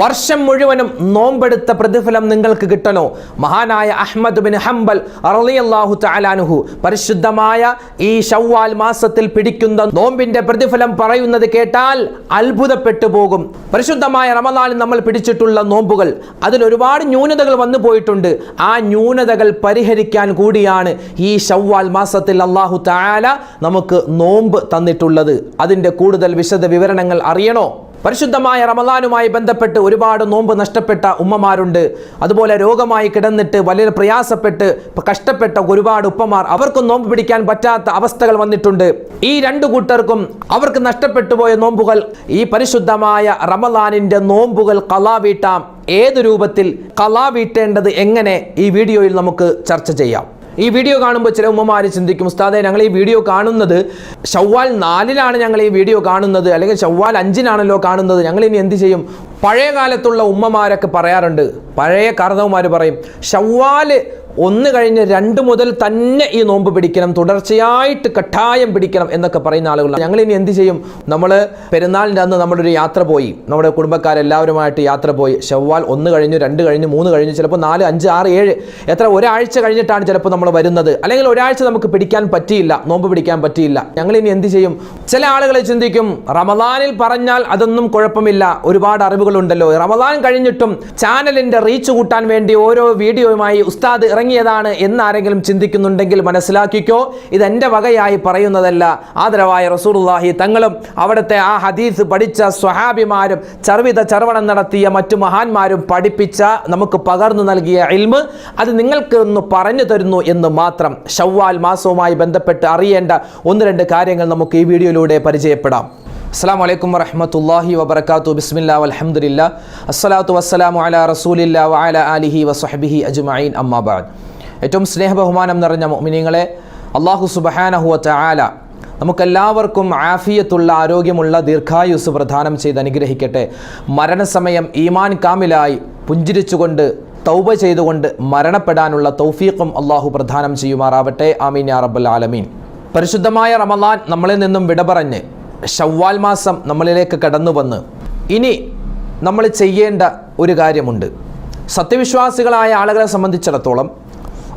വർഷം മുഴുവനും നോമ്പെടുത്ത പ്രതിഫലം നിങ്ങൾക്ക് കിട്ടണോ? മഹാനായ അഹമ്മദ് ബിൻ ഹംബൽ റളിയല്ലാഹു താലാനുഹു പരിശുദ്ധമായ ഈ ഷവ്വാൽ മാസത്തിൽ പിടിക്കുന്ന നോമ്പിന്റെ പ്രതിഫലം പറയുന്നത് കേട്ടാൽ അത്ഭുതപ്പെട്ടു പോകും. പരിശുദ്ധമായ റമദാനിൽ നമ്മൾ പിടിച്ചിട്ടുള്ള നോമ്പുകൾ അതിൽ ഒരുപാട് ന്യൂനതകൾ വന്നു പോയിട്ടുണ്ട്. ആ ന്യൂനതകൾ പരിഹരിക്കാൻ കൂടിയാണ് ഈ ഷവ്വാൽ മാസത്തിൽ അള്ളാഹു താല നമുക്ക് നോമ്പ് തന്നിട്ടുള്ളത്. അതിന്റെ കൂടുതൽ വിശദ വിവരണങ്ങൾ അറിയണോ? പരിശുദ്ധമായ റമദാനുമായി ബന്ധപ്പെട്ട് ഒരുപാട് നോമ്പ് നഷ്ടപ്പെട്ട ഉമ്മമാരുണ്ട്. അതുപോലെ രോഗമായി കിടന്നിട്ട് വലിയ പ്രയാസപ്പെട്ട് കഷ്ടപ്പെട്ട ഒരുപാട് ഉപ്പമാർ അവർക്കും നോമ്പ് പിടിക്കാൻ പറ്റാത്ത അവസ്ഥകൾ വന്നിട്ടുണ്ട്. ഈ രണ്ടു കൂട്ടർക്കും അവർക്ക് നഷ്ടപ്പെട്ടു പോയ നോമ്പുകൾ ഈ പരിശുദ്ധമായ റമദാനിന്റെ നോമ്പുകൾ കലാവീട്ടാം. ഏത് രൂപത്തിൽ കലാവീട്ടേണ്ടത് എങ്ങനെ? ഈ വീഡിയോയിൽ നമുക്ക് ചർച്ച ചെയ്യാം. ഈ വീഡിയോ കാണുമ്പോൾ ചില ഉമ്മമാർ ചിന്തിക്കും ഉസ്താദെ ഞങ്ങൾ ഈ വീഡിയോ കാണുന്നത് ഷവ്വാൽ നാലിലാണ് ഞങ്ങൾ ഈ വീഡിയോ കാണുന്നത് അല്ലെങ്കിൽ ഷവ്വാൽ അഞ്ചിനാണല്ലോ കാണുന്നത്. ഞങ്ങൾ ഇനി എന്ത് ചെയ്യും? പഴയ കാലത്തുള്ള ഉമ്മമാരൊക്കെ പറയാറുണ്ട് പഴയ കാർന്നവന്മാർ പറയും ഷവ്വാൽ ഒന്ന് കഴിഞ്ഞ് രണ്ട് മുതൽ തന്നെ ഈ നോമ്പ് പിടിക്കണം തുടർച്ചയായിട്ട് കട്ടായം പിടിക്കണം എന്നൊക്കെ പറയുന്ന ആളുകൾ ഞങ്ങൾ ഇനി എന്ത് ചെയ്യും? നമ്മൾ പെരുന്നാളിന്റെ അന്ന് നമ്മളൊരു യാത്ര പോയി. നമ്മുടെ കുടുംബക്കാരെല്ലാവരുമായിട്ട് യാത്ര പോയി. ശവ്വാൽ ഒന്ന് കഴിഞ്ഞു രണ്ട് കഴിഞ്ഞു മൂന്ന് കഴിഞ്ഞു ചിലപ്പോൾ നാല് അഞ്ച് ആറ് ഏഴ്. എത്ര ഒരാഴ്ച കഴിഞ്ഞിട്ടാണ് ചിലപ്പോൾ നമ്മൾ വരുന്നത്. അല്ലെങ്കിൽ ഒരാഴ്ച നമുക്ക് പിടിക്കാൻ പറ്റിയില്ല നോമ്പ് പിടിക്കാൻ പറ്റിയില്ല. ഞങ്ങൾ ഇനി എന്ത് ചെയ്യും? ചില ആളുകൾ ചിന്തിക്കും റമദാനിൽ പറഞ്ഞാൽ അതൊന്നും കുഴപ്പമില്ല. ഒരുപാട് അറിവുകളുണ്ടല്ലോ. റമദാൻ കഴിഞ്ഞിട്ടും ചാനലിന്റെ റീച്ച് കൂട്ടാൻ വേണ്ടി ഓരോ വീഡിയോയുമായി ഉസ്താദ് ഇറങ്ങിയതാണ് എന്നാരെങ്കിലും ചിന്തിക്കുന്നുണ്ടെങ്കിൽ മനസ്സിലാക്കിക്കോ. ഇത് എന്റെ വകയായി പറയുന്നതല്ല. ആദരവായ റസൂലുള്ളാഹി തങ്ങളും അവിടുത്തെ ആ ഹദീസ് പഠിച്ച സ്വഹാബിമാരും ചർവിത ചർവണം നടത്തിയ മറ്റു മഹാന്മാരും പഠിപ്പിച്ച നമുക്ക് പകർന്നു നൽകിയ ഇൽമ് അത് നിങ്ങൾക്ക് ഒന്ന് പറഞ്ഞു തരുന്നു എന്ന് മാത്രം ഷവ്വാൽ മാസവുമായി ബന്ധപ്പെട്ട് അറിയേണ്ട ഒന്ന് രണ്ട് കാര്യങ്ങൾ നമുക്ക് ഈ വീഡിയോയിലൂടെ പരിചയപ്പെടാം. അസ്സാം വലൈക്കും വറഹമത്തല്ലാഹി വബർക്കാത്തു ബിസ്മില്ലാ വലഹമുല്ല അസ്സലാത്തു വസ്സലാമു അല റസൂലില്ല വഅല അലിഹി വസ്ഹബിഹി അജ്മഈൻ. അമ്മാബാദ് ഏറ്റവും സ്നേഹബഹുമാനം നിറഞ്ഞ മുഅ്മിനീങ്ങളെ അള്ളാഹു സുബഹാനഹുവ ആല നമുക്കെല്ലാവർക്കും ആഫിയത്തുള്ള ആരോഗ്യമുള്ള ദീർഘായുസ് പ്രദാനം ചെയ്ത് അനുഗ്രഹിക്കട്ടെ. മരണസമയം ഈമാൻ കാമിലായി പുഞ്ചിരിച്ചുകൊണ്ട് തൗബ ചെയ്തുകൊണ്ട് മരണപ്പെടാനുള്ള തൗഫീഖും അള്ളാഹു പ്രദാനം ചെയ്യുമാറാവട്ടെ. ആമീൻ യാ റബ്ബൽ ആലമീൻ. പരിശുദ്ധമായ റമലാൻ നമ്മളിൽ നിന്നും വിട പറഞ്ഞ് ഷവ്വാൽ മാസം നമ്മളിലേക്ക് കടന്നു വന്ന് ഇനി നമ്മൾ ചെയ്യേണ്ട ഒരു കാര്യമുണ്ട്. സത്യവിശ്വാസികളായ ആളുകളെ സംബന്ധിച്ചിടത്തോളം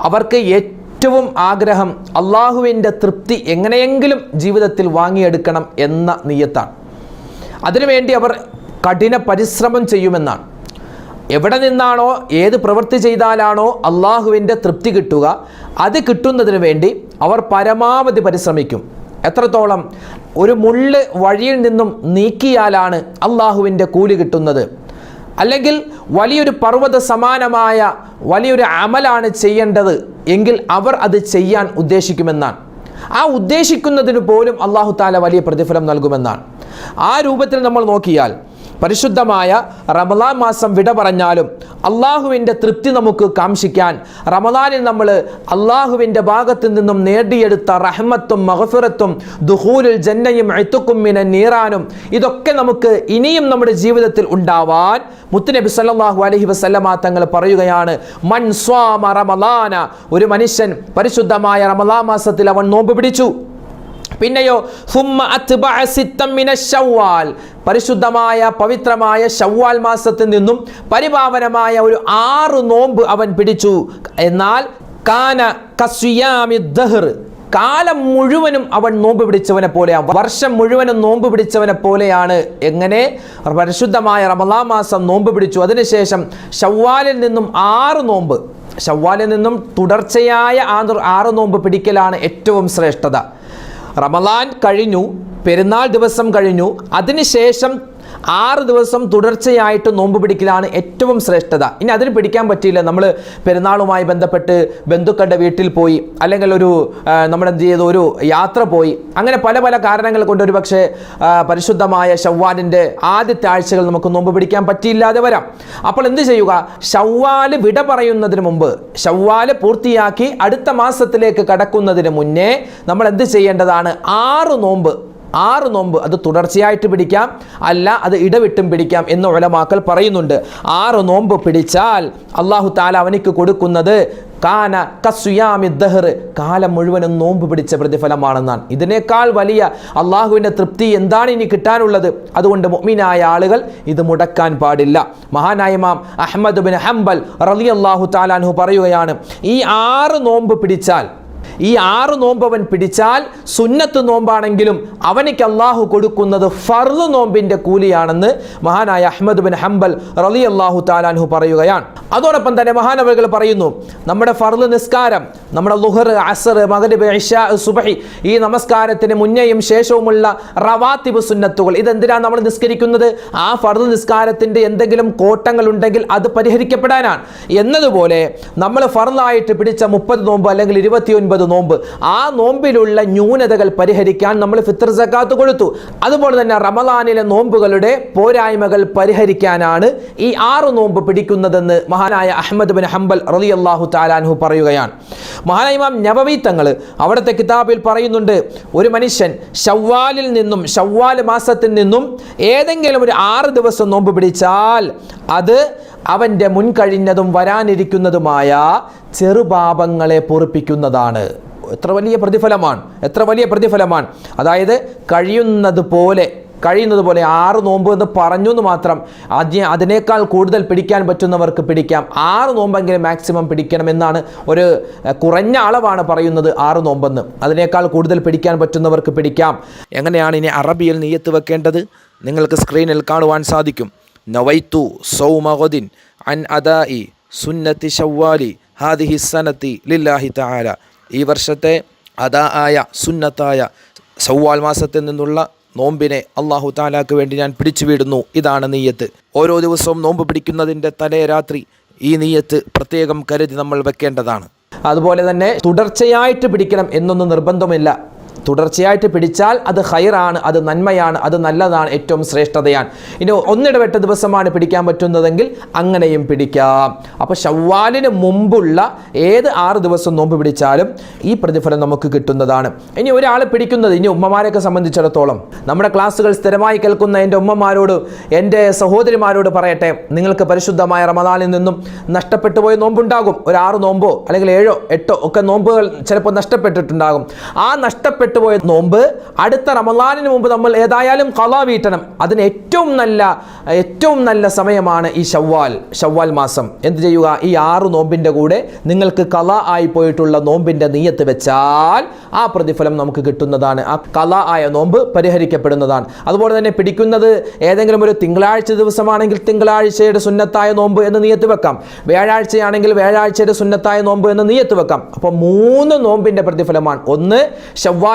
അവർക്ക് ഏറ്റവും ആഗ്രഹം അള്ളാഹുവിന്റെ തൃപ്തി എങ്ങനെയെങ്കിലും ജീവിതത്തിൽ വാങ്ങിയെടുക്കണം എന്ന നീയത്താണ്. അതിനുവേണ്ടി അവർ കഠിന പരിശ്രമം ചെയ്യുമെന്നാണ്. എവിടെ നിന്നാണോ ഏത് പ്രവൃത്തി ചെയ്താലാണോ അള്ളാഹുവിന്റെ തൃപ്തി കിട്ടുക അത് കിട്ടുന്നതിന് വേണ്ടി അവർ പരമാവധി പരിശ്രമിക്കും. എത്രത്തോളം? ഒരു മുള്ള് വഴിയിൽ നിന്നും നീക്കിയാലാണ് അള്ളാഹുവിന്റെ കൂലി കിട്ടുന്നത്. അല്ലെങ്കിൽ വലിയൊരു പർവത സമാനമായ വലിയൊരു അമലാണ് ചെയ്യേണ്ടത് എങ്കിൽ അവർ അത് ചെയ്യാൻ ഉദ്ദേശിക്കുമെന്നാണ്. ആ ഉദ്ദേശിക്കുന്നതിന് പോലും അള്ളാഹു താല വലിയ പ്രതിഫലം നൽകുമെന്നാണ്. ആ രൂപത്തിൽ നമ്മൾ നോക്കിയാൽ പരിശുദ്ധമായ റമദാൻ മാസം വിട പറഞ്ഞാലും അള്ളാഹുവിന്റെ തൃപ്തി നമുക്ക് കാംക്ഷിക്കാൻ റമദാനിൽ നമ്മൾ അള്ളാഹുവിന്റെ ഭാഗത്തു നിന്നും നേടിയെടുത്ത റഹ്മത്തും മഹഫിറത്തും ദുഹൂലുൽ ജന്നയും എത്തുക്കും മിന നീറാനും ഇതൊക്കെ നമുക്ക് ഇനിയും നമ്മുടെ ജീവിതത്തിൽ ഉണ്ടാവാൻ മുത്തുനബി സല്ലാഹു അലഹി വസല്ലമ തങ്ങൾ പറയുകയാണ് മൻ സ്വാമ റമദാന ഒരു മനുഷ്യൻ പരിശുദ്ധമായ റമലാ മാസത്തിൽ അവൻ നോമ്പ് പിടിച്ചു. പിന്നെയോ പരിശുദ്ധമായ പവിത്രമായ ഷവ്വാൽ മാസത്തിൽ നിന്നും പരിപാവനമായ ഒരു ആറ് നോമ്പ് അവൻ പിടിച്ചു. എന്നാൽ കാന കസ്വിയാമി ദഹർ കാലം മുഴുവനും അവൻ നോമ്പ് പിടിച്ചവനെ പോലെയാണ്. വർഷം മുഴുവനും നോമ്പ് പിടിച്ചവനെ പോലെയാണ്. എങ്ങനെ? പരിശുദ്ധമായ റമലാ മാസം നോമ്പ് പിടിച്ചു. അതിനുശേഷം ഷവ്വാലിൽ നിന്നും ആറ് നോമ്പ്. ഷവ്വാലിൽ നിന്നും തുടർച്ചയായ ആറ് നോമ്പ് പിടിക്കലാണ് ഏറ്റവും ശ്രേഷ്ഠത. റമലാൻ കഴിഞ്ഞു പെരുന്നാൾ ദിവസം കഴിഞ്ഞു അതിനുശേഷം ആറ് ദിവസം തുടർച്ചയായിട്ട് നോമ്പ് പിടിക്കലാണ് ഏറ്റവും ശ്രേഷ്ഠത. ഇനി അതിന് പിടിക്കാൻ പറ്റിയില്ല. നമ്മൾ പെരുന്നാളുമായി ബന്ധപ്പെട്ട് ബന്ധുക്കളുടെ വീട്ടിൽ പോയി അല്ലെങ്കിൽ ഒരു നമ്മൾ എന്ത് ചെയ്തു ഒരു യാത്ര പോയി. അങ്ങനെ പല പല കാരണങ്ങൾ കൊണ്ട് ഒരു പക്ഷേ പരിശുദ്ധമായ ഷവ്വാലിന്റെ ആദ്യത്തെ ആഴ്ചകൾ നമുക്ക് നോമ്പ് പിടിക്കാൻ പറ്റിയില്ലാതെ വരാം. അപ്പോൾ എന്ത് ചെയ്യുക? ഷവ്വാൽ വിട പറയുന്നതിന് മുമ്പ് ഷവ്വാൽ പൂർത്തിയാക്കി അടുത്ത മാസത്തിലേക്ക് കടക്കുന്നതിന് മുന്നേ നമ്മൾ എന്ത് ചെയ്യേണ്ടതാണ്? ആറ് നോമ്പ് ആറ് നോമ്പ് അത് തുടർച്ചയായിട്ട് പിടിക്കാം അല്ല അത് ഇടവിട്ടും പിടിക്കാം എന്ന് ഉലമാക്കൾ പറയുന്നുണ്ട്. ആറ് നോമ്പ് പിടിച്ചാൽ അള്ളാഹു താല അവനിക്ക് കൊടുക്കുന്നത് കാന കസുയാമി ദഹർ കാലം മുഴുവനും നോമ്പ് പിടിച്ച പ്രതിഫലമാണെന്നാണ്. ഇതിനേക്കാൾ വലിയ അള്ളാഹുവിന്റെ തൃപ്തി എന്താണ് ഇനി കിട്ടാനുള്ളത്? അതുകൊണ്ട് മുഅ്മിനായ ആളുകൾ ഇത് മുടക്കാൻ പാടില്ല. മഹാനായ ഇമാം അഹമ്മദ് ബിൻ ഹംബൽ റലി അള്ളാഹു താലാൻഹു പറയുകയാണ് ഈ ആറ് നോമ്പ് പിടിച്ചാൽ ഈ ആറ് നോമ്പ് അവൻ പിടിച്ചാൽ സുന്നത്ത് നോമ്പാണെങ്കിലും അവനിക്ക് അള്ളാഹു കൊടുക്കുന്നത് ഫർദ് നോമ്പിന്റെ കൂലിയാണെന്ന് മഹാനായ അഹമ്മദ് ബിൻ ഹംബൽ റലി അള്ളാഹു താലാൻഹു പറയുകയാണ്. അതോടൊപ്പം തന്നെ മഹാനവകൾ പറയുന്നു നമ്മുടെ ഫർദ് നിസ്കാരം നമ്മുടെ ലുഹർ അസർ മകരബ് ഇഷാ സുബഹി ഈ നമസ്കാരത്തിന് മുന്നേയും ശേഷവുമുള്ള റവാത്തിബ് സുന്നത്തുകൾ ഇതെന്തിനാണ് നമ്മൾ നിസ്കരിക്കുന്നത്? ആ ഫർദ് നിസ്കാരത്തിന്റെ എന്തെങ്കിലും കോട്ടങ്ങൾ ഉണ്ടെങ്കിൽ അത് പരിഹരിക്കപ്പെടാനാണ്. എന്നതുപോലെ നമ്മൾ ഫർദായിട്ട് പിടിച്ച മുപ്പത് നോമ്പ് അല്ലെങ്കിൽ ഇരുപത്തിയൊൻപത് നോമ്പ്? ആ നോമ്പിലുള്ള ന്യൂനതകൾ പരിഹരിക്കാൻ നമ്മൾ ഫിത്തർ സക്കാത്ത് കൊടുത്തു. അതുപോലെ തന്നെ റമലാനിലെ നോമ്പുകളുടെ പോരായ്മകൾ പരിഹരിക്കാനാണ് ഈ ആറ് നോമ്പ് പിടിക്കുന്നതെന്ന് മഹാനായ അഹമ്മദ് ബിൻ ഹംബൽ റലി അള്ളാഹു താലാൻഹു പറയുകയാണ്. മഹാനായ ഇമാം നവവി തങ്ങൾ അവിടുത്തെ കിതാബിൽ പറയുന്നുണ്ട് ഒരു മനുഷ്യൻ ഷവ്വാലിൽ നിന്നും ഷവ്വാൽ മാസത്തിൽ നിന്നും ഏതെങ്കിലും ഒരു ആറ് ദിവസം നോമ്പ് പിടിച്ചാൽ അത് അവന്റെ മുൻകഴിഞ്ഞതും വരാനിരിക്കുന്നതുമായ ചെറുപാപങ്ങളെ പൊറിപ്പിക്കുന്നതാണ്. എത്ര വലിയ പ്രതിഫലമാണ് എത്ര വലിയ പ്രതിഫലമാണ്. അതായത് കഴിയുന്നത് പോലെ കഴിയുന്നത് പോലെ ആറ് നോമ്പ് എന്ന് പറഞ്ഞു എന്ന് മാത്രം അതി അതിനേക്കാൾ കൂടുതൽ പിടിക്കാൻ പറ്റുന്നവർക്ക് പിടിക്കാം. ആറ് നോമ്പെങ്കിലും മാക്സിമം പിടിക്കണം എന്നാണ് ഒരു കുറഞ്ഞ അളവാണ് പറയുന്നത് ആറ് നോമ്പെന്ന്. അതിനേക്കാൾ കൂടുതൽ പിടിക്കാൻ പറ്റുന്നവർക്ക് പിടിക്കാം. എങ്ങനെയാണ് ഇനി അറബിയിൽ നീയത്ത് വെക്കേണ്ടത്? നിങ്ങൾക്ക് സ്ക്രീനിൽ കാണുവാൻ സാധിക്കും. നവൈത്തു സൗമഹുദ്ദീൻ അൻ അദായി സുന്നത്തി ഷവ്വാലി ഹാദിഹി സനത്തി ലില്ലാഹി താര ഈ വർഷത്തെ അതാ ആയ സുന്നത്തായ സൗവാൽ മാസത്തിൽ നിന്നുള്ള നോമ്പിനെ അള്ളാഹു താലാക്ക് വേണ്ടി ഞാൻ പിടിച്ചു വിടുന്നു ഇതാണ് നീയത്ത്. ഓരോ ദിവസവും നോമ്പ് പിടിക്കുന്നതിന്റെ തലേ രാത്രി ഈ നീയത്ത് പ്രത്യേകം കരുതി നമ്മൾ വെക്കേണ്ടതാണ്. അതുപോലെ തന്നെ തുടർച്ചയായിട്ട് പിടിക്കണം എന്നൊന്നും നിർബന്ധമില്ല. തുടർച്ചയായിട്ട് പിടിച്ചാൽ അത് ഹൈറാണ് അത് നന്മയാണ് അത് നല്ലതാണ് ഏറ്റവും ശ്രേഷ്ഠതയാണ്. ഇനി ഒന്നിടവിട്ട ദിവസമാണ് പിടിക്കാൻ പറ്റുന്നതെങ്കിൽ അങ്ങനെയും പിടിക്കാം. അപ്പോൾ ഷവ്വാലിന് മുമ്പുള്ള ഏത് ആറ് ദിവസം നോമ്പ് പിടിച്ചാലും ഈ പ്രതിഫലം നമുക്ക് കിട്ടുന്നതാണ്. ഇനി ഒരാൾ പിടിക്കുന്നത് ഇനി ഉമ്മമാരെയൊക്കെ സംബന്ധിച്ചിടത്തോളം. നമ്മുടെ ക്ലാസ്സുകൾ സ്ഥിരമായി കേൾക്കുന്ന എന്റെ ഉമ്മമാരോട് എന്റെ സഹോദരിമാരോട് പറയട്ടെ. നിങ്ങൾക്ക് പരിശുദ്ധമായ റമദാനിൽ നിന്നും നഷ്ടപ്പെട്ടു പോയ നോമ്പുണ്ടാകും. ഒരു ആറ് നോമ്പോ അല്ലെങ്കിൽ ഏഴോ എട്ടോ ഒക്കെ നോമ്പുകൾ ചിലപ്പോൾ നഷ്ടപ്പെട്ടിട്ടുണ്ടാകും. ആ നഷ്ടപ്പെട്ടു പോയ നോമ്പ് അടുത്ത റമദാനിന് മുമ്പ് നമ്മൾ ഏതായാലും കലാ വീട്ടണം. അതിന് ഏറ്റവും നല്ല ഏറ്റവും നല്ല സമയമാണ് ഈ ഷവ്വാൽ ഷവ്വാൽ മാസം. എന്ത് ചെയ്യുക? ഈ ആറ് നോമ്പിന്റെ കൂടെ നിങ്ങൾക്ക് കല ആയി പോയിട്ടുള്ള നോമ്പിന്റെ നീയത്ത് വെച്ചാൽ ആ പ്രതിഫലം നമുക്ക് കിട്ടുന്നതാണ്. ആ കല ആയ നോമ്പ് പരിഹരിക്കപ്പെടുന്നതാണ്. അതുപോലെ തന്നെ പിടിക്കുന്നത് ഏതെങ്കിലും ഒരു തിങ്കളാഴ്ച ദിവസമാണെങ്കിൽ തിങ്കളാഴ്ചയുടെ സുന്നത്തായ നോമ്പ് എന്ന് നീയത്ത് വെക്കാം. വ്യാഴാഴ്ചയാണെങ്കിൽ വ്യാഴാഴ്ചയുടെ സുന്നത്തായ നോമ്പ് എന്ന് നീയത്ത് വെക്കാം. അപ്പോൾ മൂന്ന് നോമ്പിന്റെ പ്രതിഫലമാണ്. ഒന്ന്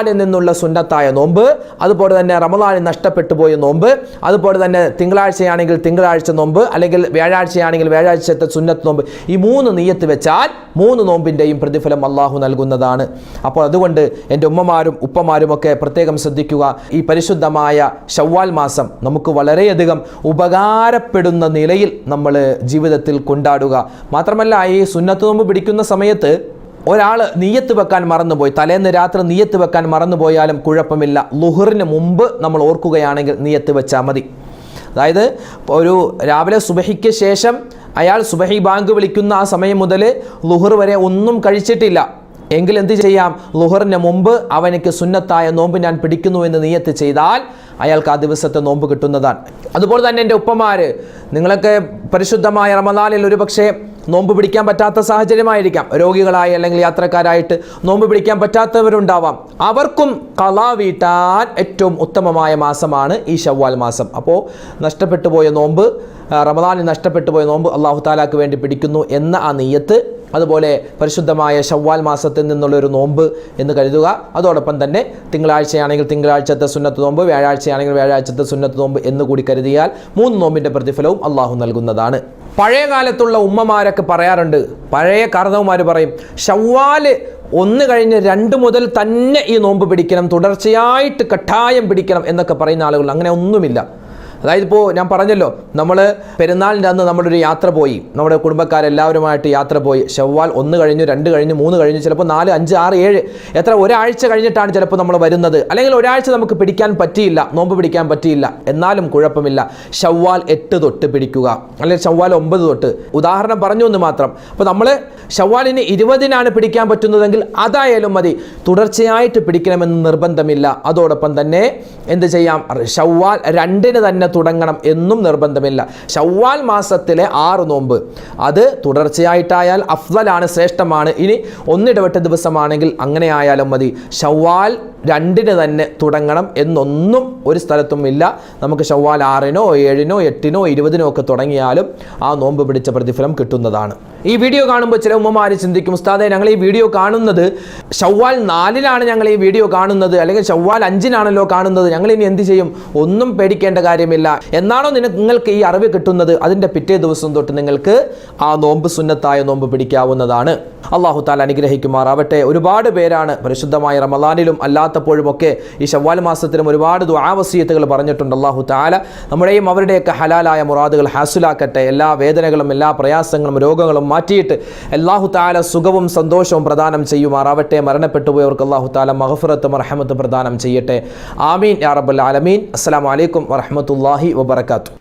ഷവ്വാലിൽ നിന്നുള്ള സുന്നത്തായ നോമ്പ് അതുപോലെ തന്നെ റമദാനിൽ നഷ്ടപ്പെട്ടു പോയ നോമ്പ് അതുപോലെ തന്നെ തിങ്കളാഴ്ചയാണെങ്കിൽ തിങ്കളാഴ്ച നോമ്പ് അല്ലെങ്കിൽ വ്യാഴാഴ്ചയാണെങ്കിൽ വ്യാഴാഴ്ചത്തെ സുന്നത്ത് നോമ്പ്. ഈ മൂന്ന് നീയത്ത് വെച്ചാൽ മൂന്ന് നോമ്പിന്റെയും പ്രതിഫലം അള്ളാഹു നൽകുന്നതാണ്. അപ്പോൾ അതുകൊണ്ട് എന്റെ ഉമ്മമാരും ഉപ്പമാരും ഒക്കെ പ്രത്യേകം ശ്രദ്ധിക്കുക. ഈ പരിശുദ്ധമായ ഷവ്വാൽ മാസം നമുക്ക് വളരെയധികം ഉപകാരപ്പെടുന്ന നിലയിൽ നമ്മൾ ജീവിതത്തിൽ കൊണ്ടാടുക. മാത്രമല്ല ഈ സുന്നത്ത് നോമ്പ് പിടിക്കുന്ന സമയത്ത് ഒരാൾ നീയത്ത് വെക്കാൻ മറന്നുപോയി തലേന്ന് രാത്രി നീയത്ത് വെക്കാൻ മറന്നുപോയാലും കുഴപ്പമില്ല. ലുഹറിന് മുമ്പ് നമ്മൾ ഓർക്കുകയാണെങ്കിൽ നീയത്ത് വെച്ചാൽ മതി. അതായത് ഒരു രാവിലെ സുബഹിക്ക് ശേഷം അയാൾ സുബഹി ബാങ്ക് വിളിക്കുന്ന ആ സമയം മുതൽ ലുഹർ വരെ ഒന്നും കഴിച്ചിട്ടില്ല. എങ്കിൽ എന്ത് ചെയ്യാം? ലുഹറിന് മുമ്പ് അവനക്ക് സുന്നത്തായ നോമ്പ് ഞാൻ പിടിക്കുന്നു എന്ന് നീയത്ത് ചെയ്താൽ അയാൾക്ക് ആ ദിവസത്തെ നോമ്പ് കിട്ടുന്നതാണ്. അതുപോലെ തന്നെ എന്റെ ഉപ്പമാർ നിങ്ങളൊക്കെ പരിശുദ്ധമായ റമദാനിൽ ഒരു പക്ഷേ നോമ്പ് പിടിക്കാൻ പറ്റാത്ത സാഹചര്യമായിരിക്കാം. രോഗികളായി അല്ലെങ്കിൽ യാത്രക്കാരായിട്ട് നോമ്പ് പിടിക്കാൻ പറ്റാത്തവരുണ്ടാവാം. അവർക്കും കള വീട്ടാൻ ഏറ്റവും ഉത്തമമായ മാസമാണ് ഈ ഷവ്വാൽ മാസം. അപ്പോൾ നഷ്ടപ്പെട്ടു പോയ നോമ്പ് റമദാനിൽ നഷ്ടപ്പെട്ടു പോയ നോമ്പ് അള്ളാഹു താലാക്ക് വേണ്ടി പിടിക്കുന്നു എന്ന ആ നെയ്യത്ത് അതുപോലെ പരിശുദ്ധമായ ഷവ്വാൽ മാസത്തിൽ നിന്നുള്ള ഒരു നോമ്പ് എന്ന് കരുതുക. അതോടൊപ്പം തന്നെ തിങ്കളാഴ്ചയാണെങ്കിൽ തിങ്കളാഴ്ചത്തെ സുന്നത്ത് നോമ്പ് വ്യാഴാഴ്ചയാണെങ്കിൽ വ്യാഴാഴ്ചത്തെ സുന്നത്ത് നോമ്പ് എന്ന് കൂടി കരുതിയാൽ മൂന്ന് നോമ്പിന്റെ പ്രതിഫലവും അള്ളാഹു നൽകുന്നതാണ്. പഴയ കാലത്തുള്ള ഉമ്മമാരൊക്കെ പറയാറുണ്ട് പഴയ കാർന്നവന്മാർ പറയും ഷവ്വാൽ ഒന്ന് കഴിഞ്ഞ് രണ്ട് മുതൽ തന്നെ ഈ നോമ്പ് പിടിക്കണം തുടർച്ചയായിട്ട് കട്ടായം പിടിക്കണം എന്നൊക്കെ പറയുന്ന ആളുകൾ അങ്ങനെ ഒന്നുമില്ല. അതായത് ഇപ്പോൾ ഞാൻ പറഞ്ഞല്ലോ നമ്മൾ പെരുന്നാളിന്റെ അന്ന് നമ്മളൊരു യാത്ര പോയി. നമ്മുടെ കുടുംബക്കാരെല്ലാവരുമായിട്ട് യാത്ര പോയി. ഷവ്വാൽ ഒന്ന് കഴിഞ്ഞു രണ്ട് കഴിഞ്ഞു മൂന്ന് കഴിഞ്ഞു ചിലപ്പോൾ നാല് അഞ്ച് ആറ് ഏഴ്. എത്ര ഒരാഴ്ച കഴിഞ്ഞിട്ടാണ് ചിലപ്പോൾ നമ്മൾ വരുന്നത്. അല്ലെങ്കിൽ ഒരാഴ്ച നമുക്ക് പിടിക്കാൻ പറ്റിയില്ല നോമ്പ് പിടിക്കാൻ പറ്റിയില്ല. എന്നാലും കുഴപ്പമില്ല. ഷവ്വാൽ എട്ട് തൊട്ട് പിടിക്കുക. അല്ലെങ്കിൽ ഷവ്വാൽ ഒമ്പത് തൊട്ട്. ഉദാഹരണം പറഞ്ഞു എന്ന് മാത്രം. അപ്പോൾ നമ്മൾ ഷവ്വാലിന് ഇരുപതിനാണ് പിടിക്കാൻ പറ്റുന്നതെങ്കിൽ അതായാലും മതി. തുടർച്ചയായിട്ട് പിടിക്കണമെന്ന് നിർബന്ധമില്ല. അതോടൊപ്പം തന്നെ എന്ത് ചെയ്യാം? ഷവ്വാൽ രണ്ടിന് തന്നെ തുടങ്ങണം എന്നും നിർബന്ധമില്ല. ഷവ്വാൽ മാസത്തിലെ ആറ് നോമ്പ്. അത് തുടർച്ചയായിട്ടായാൽ അഫ്വലാണ് ശ്രേഷ്ഠമാണ്. ഇനി ഒന്നിടവിട്ട ദിവസമാണെങ്കിൽ അങ്ങനെ ആയാലും മതി. ഷവ്വാൽ രണ്ടിന് തന്നെ തുടങ്ങണം എന്നൊന്നും ഒരു സ്ഥലത്തും ഇല്ല. നമുക്ക് ഷവ്വാൽ ആറിനോ ഏഴിനോ എട്ടിനോ ഇരുപതിനോ ഒക്കെ തുടങ്ങിയാലും ആ നോമ്പ് പിടിച്ച പ്രതിഫലം കിട്ടുന്നതാണ്. ഈ വീഡിയോ കാണുമ്പോൾ ചില ഉമ്മമാർ ചിന്തിക്കും ഉസ്താദെ ഞങ്ങൾ ഈ വീഡിയോ കാണുന്നത് ഷവ്വാൽ നാലിലാണ് ഞങ്ങൾ ഈ വീഡിയോ കാണുന്നത് അല്ലെങ്കിൽ ഷവ്വാൽ അഞ്ചിനാണല്ലോ കാണുന്നത്. ഞങ്ങൾ ഇനി എന്ത് ചെയ്യും? ഒന്നും പേടിക്കേണ്ട കാര്യമില്ല. എന്നാണോ നിന നിങ്ങൾക്ക് ഈ അറിവ് കിട്ടുന്നത്? അതിന്റെ പിറ്റേ ദിവസം തൊട്ട് നിങ്ങൾക്ക് ആ നോമ്പ് സുന്നത്തായ നോമ്പ് പിടിക്കാവുന്നതാണ്. അള്ളാഹു താല അനുഗ്രഹിക്കുമാറാവട്ടെ. ഒരുപാട് പേരാണ് പരിശുദ്ധമായ റമദാനിലും അല്ലാത്തപ്പോഴും ഒക്കെ ഈ ഷവ്വാൽ മാസത്തിലും ഒരുപാട് ദ്വാവസീയത്തുകൾ പറഞ്ഞിട്ടുണ്ട് അള്ളാഹു താല. നമ്മുടെയും അവരുടെയൊക്കെ ഹലാലായ മുറാദുകൾ ഹാസുലാക്കട്ടെ. എല്ലാ വേദനകളും എല്ലാ പ്രയാസങ്ങളും രോഗങ്ങളും മാറ്റിയിട്ട് അള്ളാഹു താല സുഖവും സന്തോഷവും പ്രദാനം ചെയ്യുമാറാവട്ടെ. മരണപ്പെട്ടുപോയവർക്ക് അള്ളാഹു താല മഹഫുറത്തും അറഹമത്തും പ്രദാനം ചെയ്യട്ടെ. ആമീൻ യാ ആലമീൻ. അസ്സാം വലൈക്കും വറഹ്മത്തുള്ളാഹി വബറകാതുഹു.